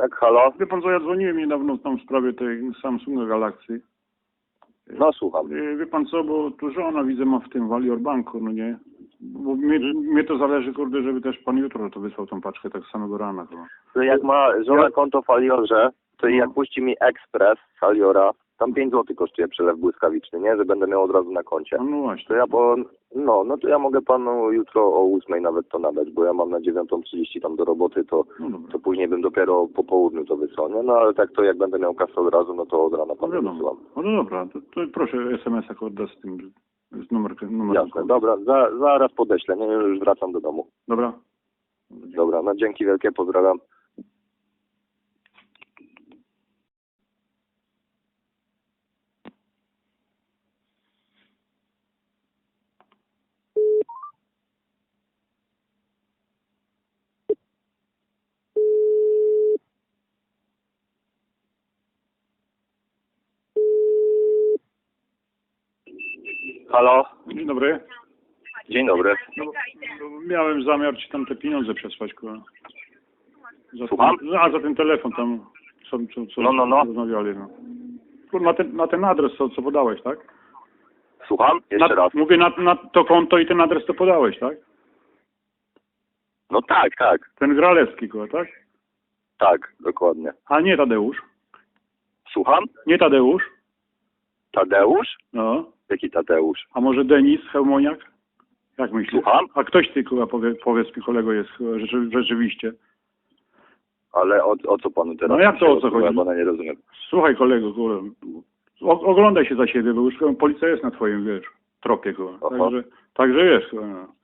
Tak, halo? Wie pan co, ja dzwoniłem niedawno tam w sprawie tej Samsunga Galaxy. No słucham. Yy, Wie pan co, bo tu żona widzę ma w tym Valior Banku, no nie? Bo mnie, mnie to zależy, kurde, żeby też pan jutro to wysłał tą paczkę tak samego rana chyba. To jak ma żona Ja- konto w Aliorze, to i No. jak puści mi ekspres z Aliora, tam 5 zł kosztuje przelew błyskawiczny, nie? Że będę miał od razu na koncie. No, no właśnie. To ja po, no, no to ja mogę panu jutro o 8 nawet to nadać, bo ja mam na 9.30 tam do roboty, to, No to później bym dopiero po południu to wysłał? No ale tak to jak będę miał kasę od razu, no to od rana No panu wiadomo. wysyłam. No, no dobra, to, to proszę SMS-a kurde z tym, z numerkiem. numerem Jasne, dobra, za, zaraz podeślę, nie? Już wracam do domu. Dobra. Dobra, no dzięki wielkie, pozdrawiam. Halo, Dzień dobry. dzień dobry. No, no, miałem zamiar ci tam te pieniądze przesłać, kurwa. Za Słucham? Ten, a, za ten telefon tam, co, co, co No, no, no. rozmawiali, no. Kurwa, Na ten, na ten adres, co, co podałeś, tak? Słucham? Jeszcze na, raz. Mówię, na, na to konto i ten adres to podałeś, tak? No tak, tak, Ten Gralewski, kurwa, tak? tak, dokładnie. A nie Tadeusz. Słucham? Nie Tadeusz. Tadeusz? No. Jaki Tadeusz? A może Denis Hełmoniak? Jak myślisz? Słucham? A ktoś ty, kurwa, powie, powiedz mi, kolego, jest rzeczy, rzeczywiście. Ale o, o co panu teraz? No jak to o co chodzi? Pana nie rozumiem. Słuchaj, kolego, kurwa, o, oglądaj się za siebie, bo już kurwa, policja jest na twoim, wiesz, tropie, kurwa. Aha. Także, także wiesz, kurwa, no.